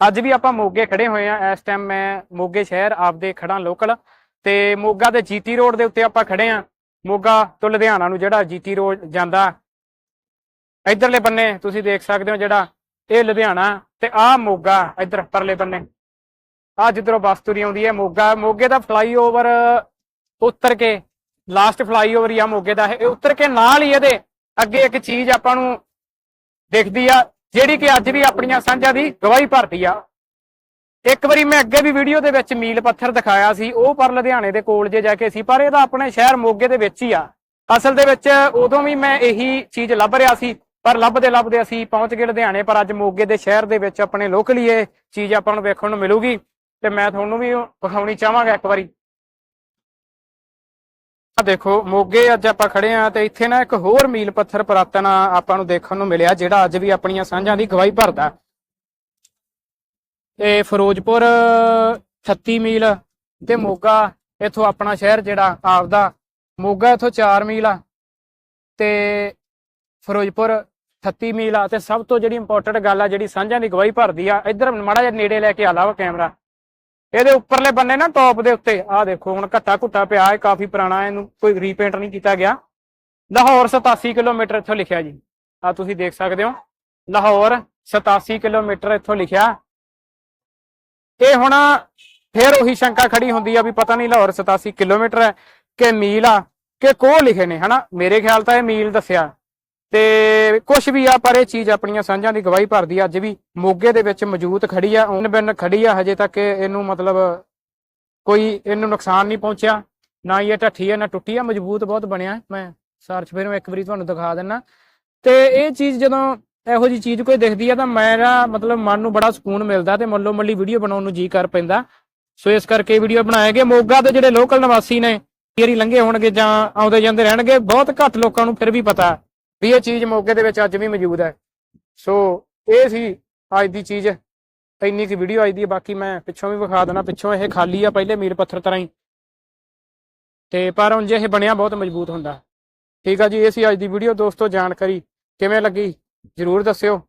ਅੱਜ ਵੀ ਆਪਾਂ ਮੋਗੇ ਖੜੇ ਹੋਏ ਆ। ਇਸ ਟਾਈਮ ਮੈਂ ਮੋਗੇ ਸ਼ਹਿਰ ਆਪਦੇ ਖੜਾ ਲੋਕਲ ਤੇ ਮੋਗਾ ਦੇ ਜੀਟੀ ਰੋਡ ਦੇ ਉੱਤੇ ਆਪਾਂ ਖੜੇ ਆ। ਮੋਗਾ ਤੋਂ ਲੁਧਿਆਣਾ ਨੂੰ ਜਿਹੜਾ ਜੀਟੀ ਰੋਡ ਜਾਂਦਾ, ਇਧਰਲੇ ਬੰਨੇ ਤੁਸੀਂ ਦੇਖ ਸਕਦੇ ਹੋ ਜਿਹੜਾ ਇਹ ਲੁਧਿਆਣਾ ਤੇ ਆਹ ਮੋਗਾ, ਇਧਰ ਪਰਲੇ ਬੰਨੇ। ਆ ਜਿੱਧਰੋਂ ਬੱਸ ਤੁਰੀ ਆਉਂਦੀ ਹੈ ਮੋਗਾ। ਮੋਗੇ ਦਾ ਫਲਾਈਓਵਰ ਉੱਤਰ ਕੇ ਲਾਸਟ ਫਲਾਈਓਵਰ ਹੀ ਆ ਮੋਗੇ ਦਾ। ਇਹ ਉੱਤਰ ਕੇ ਨਾਲ ਹੀ ਇਹਦੇ ਅੱਗੇ ਇੱਕ ਚੀਜ਼ ਆਪਾਂ ਨੂੰ ਦਿਖਦੀ ਆ ਜਿਹੜੀ ਕਿ ਅੱਜ ਵੀ ਆਪਣੀਆਂ ਸਾਂਝਾਂ ਦੀ ਗਵਾਹੀ ਭਰਦੀ ਆ। ਇੱਕ ਵਾਰੀ ਮੈਂ ਅੱਗੇ ਵੀ ਵੀਡੀਓ ਦੇ ਵਿੱਚ ਮੀਲ ਪੱਥਰ ਦਿਖਾਇਆ ਸੀ, ਉਹ ਪਰ ਲੁਧਿਆਣੇ ਦੇ ਕੋਲ ਜੇ ਜਾ ਕੇ ਸੀ, ਪਰ ਇਹ ਤਾਂ ਆਪਣੇ ਸ਼ਹਿਰ ਮੋਗੇ ਦੇ ਵਿੱਚ ਹੀ ਆ। ਅਸਲ ਦੇ ਵਿੱਚ ਉਦੋਂ ਵੀ ਮੈਂ ਇਹੀ ਚੀਜ਼ ਲੱਭ ਰਿਹਾ ਸੀ, ਪਰ ਲੱਭਦੇ ਲੱਭਦੇ ਅਸੀਂ ਪਹੁੰਚ ਗਏ ਲੁਧਿਆਣੇ, ਪਰ ਅੱਜ ਮੋਗੇ ਦੇ ਸ਼ਹਿਰ ਦੇ ਵਿੱਚ ਆਪਣੇ ਲੋਕਲੀ ਇਹ ਚੀਜ਼ ਆਪਾਂ ਨੂੰ ਵੇਖਣ ਨੂੰ ਮਿਲੂਗੀ। ਤੇ ਮੈਂ ਤੁਹਾਨੂੰ ਵੀ ਵਿਖਾਉਣੀ ਚਾਹਾਂਗਾ ਇੱਕ ਵਾਰੀ। ਆ ਦੇਖੋ, ਮੋਗੇ ਅੱਜ ਆਪਾਂ ਖੜੇ ਆ ਤੇ ਇੱਥੇ ਨਾ ਇੱਕ ਹੋਰ ਮੀਲ ਪੱਥਰ ਪੁਰਾਤਨ ਆਪਾਂ ਨੂੰ ਦੇਖਣ ਨੂੰ ਮਿਲਿਆ, ਜਿਹੜਾ ਅੱਜ ਵੀ ਆਪਣੀਆਂ ਸਾਂਝਾਂ ਦੀ ਗਵਾਹੀ ਭਰਦਾ। ਤੇ ਫਿਰੋਜ਼ਪੁਰ 36 ਮੀਲ ਤੇ ਮੋਗਾ, ਇਥੋਂ ਆਪਣਾ ਸ਼ਹਿਰ ਜਿਹੜਾ ਆਪਦਾ, ਮੋਗਾ ਇਥੋਂ 4 ਮੀਲ ਆ ਤੇ ਫਿਰੋਜ਼ਪੁਰ 38 ਮੀਲ ਆ ਤੇ ਸਭ ਤੋਂ ਜਿਹੜੀ ਇੰਪੋਰਟੈਂਟ ਗੱਲ ਆ, ਜਿਹੜੀ ਸਾਂਝਾਂ ਦੀ ਗਵਾਹੀ ਭਰਦੀ ਆ, ਇੱਧਰ ਮਾੜਾ ਜਿਹਾ ਨੇੜੇ ਲੈ ਕੇ ਆ ਲਾ ਵਾ ਕੈਮਰਾ। ਇਹਦੇ ਉੱਪਰਲੇ ਬੰਨੇ ਨਾ ਟੌਪ ਦੇ ਉੱਤੇ, ਆਹ ਦੇਖੋ ਹੁਣ ਘੱਟਾ ਘੁੱਟਾ ਪਿਆ ਹੈ ਕਾਫੀ ਪੁਰਾਣਾ ਇਹਨੂੰ ਕੋਈ ਰੀਪੇਂਟ ਨਹੀਂ ਕੀਤਾ ਗਿਆ। ਲਾਹੌਰ 87 ਕਿਲੋਮੀਟਰ ਇੱਥੋਂ ਲਿਖਿਆ ਜੀ। ਆ ਤੁਸੀਂ ਦੇਖ ਸਕਦੇ ਹੋ। ਲਾਹੌਰ 87 ਕਿਲੋਮੀਟਰ ਇੱਥੋਂ ਲਿਖਿਆ। ਇਹ ਹੁਣ ਫੇਰ ਉਹੀ ਸ਼ੰਕਾ ਖੜੀ ਹੁੰਦੀ ਆ ਵੀ ਪਤਾ ਨਹੀਂ ਲਾਹੌਰ 87 ਕਿਲੋਮੀਟਰ ਹੈ ਕਿ ਮੀਲ ਆ, ਕਿ ਕੋਹ ਲਿਖੇ ਨੇ, ਹਨਾ? ਮੇਰੇ ਖਿਆਲ ਤਾਂ ਇਹ ਮੀਲ ਦੱਸਿਆ। ਤੇ ਕੁਝ ਵੀ ਆ, ਪਰ ਇਹ ਚੀਜ਼ ਆਪਣੀਆਂ ਸਾਂਝਾਂ ਦੀ ਗਵਾਹੀ ਭਰਦੀ ਆ। ਅੱਜ ਵੀ ਮੋਗੇ ਦੇ ਵਿੱਚ ਮੌਜੂਦ ਖੜੀ ਆ ਉਹਨ ਬਿਨ ਖੜੀ ਆ, ਹਜੇ ਤੱਕ ਇਹਨੂੰ ਮਤਲਬ ਕੋਈ ਇਹਨੂੰ ਨੁਕਸਾਨ ਨਹੀਂ ਪਹੁੰਚਿਆ। ਨਾ ਹੀ ਇਹ ਢੱਠੀ ਆ, ਨਾ ਟੁੱਟੀ ਆ, ਮਜ਼ਬੂਤ ਬਹੁਤ ਬਣਿਆ। ਮੈਂ ਸਰਚ ਫਿਰ ਇੱਕ ਵਾਰੀ ਤੁਹਾਨੂੰ ਦਿਖਾ ਦਿੰਨਾ। ਤੇ ਇਹ ਚੀਜ਼ ਜਦੋਂ ਇਹੋ ਜੀ ਚੀਜ਼ ਕੋਈ ਦਿਖਦੀ ਆ, ਤਾਂ ਮੇਰਾ ਮਤਲਬ ਮਨ ਨੂੰ ਬੜਾ ਸਕੂਨ ਮਿਲਦਾ ਤੇ ਮੱਲੋ ਮੱਲੀ ਵੀਡੀਓ ਬਣਾਉਣ ਨੂੰ ਜੀ ਕਰ ਪੈਂਦਾ। ਸੋ ਇਸ ਕਰਕੇ ਵੀਡੀਓ ਬਣਾਇਆ ਗਿਆ ਮੋਗਾ ਦੇ ਜਿਹੜੇ ਲੋਕਲ ਨਿਵਾਸੀ ਨੇ ਵਾਰੀ ਲੰਘੇ ਹੋਣਗੇ ਜਾਂ ਆਉਂਦੇ ਜਾਂਦੇ ਰਹਿਣਗੇ। ਬਹੁਤ ਘੱਟ ਲੋਕਾਂ ਨੂੰ ਫਿਰ ਵੀ ਪਤਾ। ਵੀ ਇਹ ਚੀਜ਼ ਮੌਕੇ ਦੇ ਵਿੱਚ ਅੱਜ ਵੀ ਮੌਜੂਦ ਹੈ। ਸੋ ਇਹ ਸੀ ਅੱਜ ਦੀ ਚੀਜ਼। ਇੰਨੀ ਕੀ ਵੀਡੀਓ ਅੱਜ ਦੀ ਹੈ। ਬਾਕੀ ਮੈਂ ਪਿੱਛੋਂ ਵੀ ਵਿਖਾ ਦੇਣਾ ਪਿੱਛੋਂ ਇਹ ਖਾਲੀ ਆ, ਪਹਿਲੇ ਮੀਲ ਪੱਥਰ ਤਰ੍ਹਾਂ ਹੀ। ਤੇ ਪਰ ਜੇ ਇਹ ਬਣਿਆ ਬਹੁਤ ਮਜ਼ਬੂਤ ਹੁੰਦਾ। ਠੀਕ ਆ ਜੀ, ਇਹ ਸੀ ਅੱਜ ਦੀ ਵੀਡੀਓ ਦੋਸਤੋ, ਜਾਣਕਾਰੀ ਕਿਵੇਂ ਲੱਗੀ? ਜਰੂਰ ਦੱਸਿਓ।